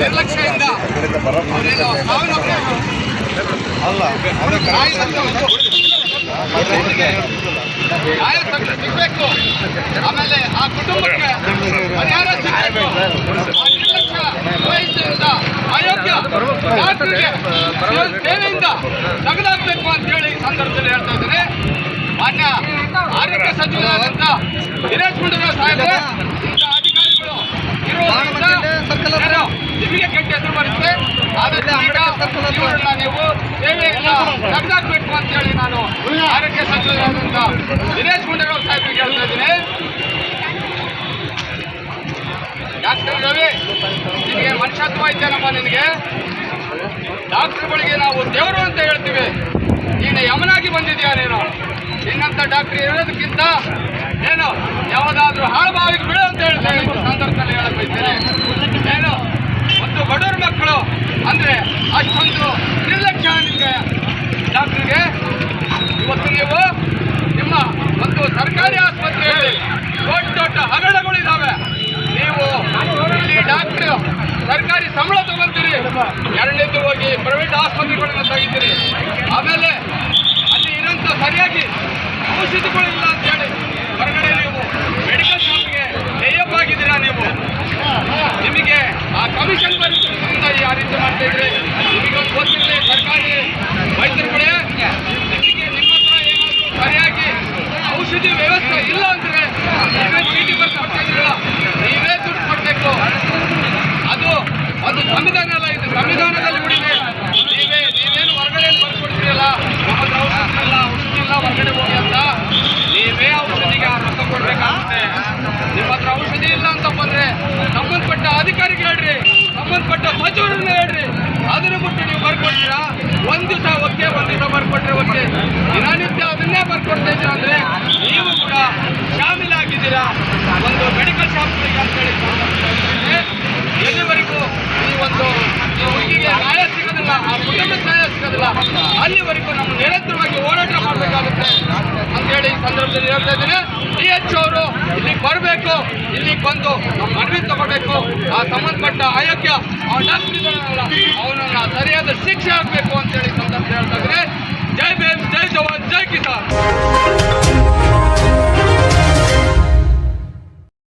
ನಿರ್ಲಕ್ಷ್ಯದಿಂದ ಅಲ್ಲ ನ್ಯಾಯ ಸಿಗಬೇಕು ಆಮೇಲೆ ಆ ಕುಟುಂಬಕ್ಕೆ ಪರಿಹಾರ ಸಿಗಬೇಕು ನಿರ್ಲಕ್ಷ್ಯ ಅಯೋಗ್ಯ ಡಾಕ್ಟರ್ಗೆ ಸೇವೆಯಿಂದ ತಗಲಾಗಬೇಕು ಅಂತ ಹೇಳಿ ಸಂದರ್ಭದಲ್ಲಿ ಹೇಳ್ತಾ ಇದ್ದಾರೆ ಮಾನ್ಯ ದಿನೇಶ್ ಗುಂಡೂರಾವ್ ಸಾಹೇಬ್ರೆ ಇಂಥ ಅಧಿಕಾರಿಗಳು ಇರುವುದರಿಂದ ನಿಮಗೆ ಕೆಟ್ಟ ಹೆಸರು ಬರುತ್ತೆ. ಆದ್ರೆ ಈಗ ಇವ್ರನ್ನ ನೀವು ಸೇವೆಯಿಂದ ತೆಗೆದಾಕ್ಬೇಕು ಅಂತ ಹೇಳಿ ನಾನು ಆರೋಗ್ಯ ಸಚಿವರಾದಂತ ದಿನೇಶ್ ಗುಂಡೂರಾವ್ ಸಾಹೇಬ್ರಿಗೆ ಹೇಳ್ತಾ ಇದ್ದೀನಿ. ಡಾಕ್ಟರ್ ರವಿ ನಿನಗೆ ಮನುಷ್ಯತ್ವ ಇದ್ದೇನಮ್ಮ ನಿನಗೆ? ಡಾಕ್ಟರ್ಗಳಿಗೆ ನಾವು ದೇವರು ಅಂತ ಹೇಳ್ತೀವಿ ನೀನು ಯಮನಾಗಿ ಬಂದಿದ್ಯಾ ನೀನು ನಿನ್ನಂತ ಡಾಕ್ಟರ್ ಇರೋದಕ್ಕಿಂತ ಏನು ಯಾವುದಾದ್ರೂ ಹಾಳುಬಾವಿಗೆ ಬಿಡು ಅಂತ ಹೇಳ್ತಾ ಸಂದರ್ಭದಲ್ಲಿ ಹೇಳಕ್ ಬಯಸ್ತೇನೆ ಏನು ಒಂದು ಬಡವ್ರ ಮಕ್ಕಳು ಅಂದ್ರೆ ಅಷ್ಟೊಂದು ನಿರ್ಲಕ್ಷ್ಯ ನಿಮಗೆ ಡಾಕ್ಟರ್ಗೆ, ಇವತ್ತು ನೀವು ನಿಮ್ಮ ಒಂದು ಸರ್ಕಾರಿ ಆಸ್ಪತ್ರೆಯಲ್ಲಿ ದೊಡ್ಡ ದೊಡ್ಡ ಹಗರಣಗಳಿದ್ದಾವೆ ನೀವು ಇಲ್ಲಿ ಡಾಕ್ಟರ್ ಸರ್ಕಾರಿ ಸಂಬಳ ತಗೊಂತೀರಿ ಎರಡನೇದು ಹೋಗಿ ಪ್ರೈವೇಟ್ ಆಸ್ಪತ್ರೆಗಳನ್ನ ತೆಗಿತೀರಿ ಆಮೇಲೆ ಅಲ್ಲಿ ಇರೋಂಥ ಸರಿಯಾಗಿ ಔಷಧಿಗಳಿಲ್ಲ ಅಂತ ಹೇಳಿ ಹೊರಗಡೆ ನೀವು ಮೆಡಿಕಲ್ ಶಾಪ್ಗೆ ಲೇಯಪ್ ಆಗಿದ್ದೀರಾ ನೀವು ನಿಮಗೆ ಆ ಕಮಿಷನ್ ಬರುತ್ತೆ ಯಾವ ರೀತಿ ಮಾಡ್ತಾ ಇದ್ರಿ ನಿಮಗೆ ಒಂದು ಗೊತ್ತಿರಲಿ ಸರ್ಕಾರಿ ವೈದ್ಯರುಗಳೇ ನಿಮಗೆ ನಿಮ್ಮ ಹತ್ರ ಏನಾದರೂ ಸರಿಯಾಗಿ ಔಷಧಿ ವ್ಯವಸ್ಥೆ ಇಲ್ಲ ಅಂದರೆ ನೀವೇ ಚೀಟಿ ಬರ್ದು ಕೊಡ್ತಾ ನೀವೇ ದುಡ್ಡು ಕೊಡಬೇಕು ಅದು ಒಂದು ಸಂವಿಧಾನ ಅಲ್ಲ ಇದು ಸಂವಿಧಾನದಲ್ಲಿ ಉಳಿದೆ ನೀವೇ ನೀವೇನು ಹೊರಗಡೆ ಬರ್ಕೊಡ್ತೀರಲ್ಲ ನಮ್ಮ ಹತ್ರ ಔಷಧಿ ಇಲ್ಲ ಔಷಧಿ ಇಲ್ಲ ಹೊರಗಡೆ ಹೋಗಿ ಅಂತ ನೀವೇ ಔಷಧಿಗೆ ಆ ರೊಕ್ಕ ಕೊಡ್ಬೇಕಾಗುತ್ತೆ ನಿಮ್ಮ ಹತ್ರ ಔಷಧಿ ಇಲ್ಲ ಅಂತ ಬಂದ್ರೆ ಸಂಬಂಧಪಟ್ಟ ಅಧಿಕಾರಿಗೆ ಹೇಳ್ರಿ. ಸಂಬಂಧಪಟ್ಟ ಸಚಿವರನ್ನ ಹೇಳ್ರಿ. ಅದನ್ನು ಬಿಟ್ಟು ನೀವು ಬರ್ಕೊಡ್ತೀರಾ? ಒಂದ್ ದಿವಸ ಓಕೆ ಒಂದ್ ದಿವಸ ಬರ್ಕೊಟ್ರೆ ಓಕೆ ದಿನನಿತ್ಯ ಅದನ್ನೇ ಬರ್ಕೊಡ್ತಾ ಇದ್ದೀರಾ ಅಂದ್ರೆ, ನೀವು ಕೂಡ ಶಾಮೀಲಾಗಿದ್ದೀರಾ ಒಂದು ಮೆಡಿಕಲ್ ಶಾಪ್ ಅಂತ ಹೇಳಿ ಸಂಬಂಧಪಟ್ಟಂತೆ ಎಲ್ಲಿವರೆಗೂ ಈ ಒಂದು ಈ ಹುಡುಗಿಗೆ ನ್ಯಾಯ ಸಿಗೋದಿಲ್ಲ ಆ ಕುಟುಂಬಕ್ಕೆ ನ್ಯಾಯ ಸಿಗೋದಿಲ್ಲ ಅಲ್ಲಿವರೆಗೂ ನಾವು ನಿರಂತರವಾಗಿ ಹೋರಾಟ ಮಾಡಬೇಕಾಗುತ್ತೆ ಅಂತ ಹೇಳಿ ಈ ಸಂದರ್ಭದಲ್ಲಿ ಹೇಳ್ತಾ ಇದ್ದೀನಿ ಡಿ ಎಚ್ ಅವರು ಇಲ್ಲಿಗೆ ಬರಬೇಕು ಇಲ್ಲಿಗೆ ಬಂದು ಮನವಿ ತಗೋಬೇಕು ಆ ಸಂಬಂಧಪಟ್ಟ ಆಯೋಗ್ಯ ಅವನನ್ನ ಸರಿಯಾದ ಶಿಕ್ಷೆ ಆಗಬೇಕು ಅಂತ ಹೇಳಿ ಈ ಸಂದರ್ಭದಲ್ಲಿ ಹೇಳ್ತಾ ಇದ್ದೀನಿ ಜೈ ಭೀಮ್, ಜೈ ಜವಾನ್, ಜೈ ಕಿಸಾನ್.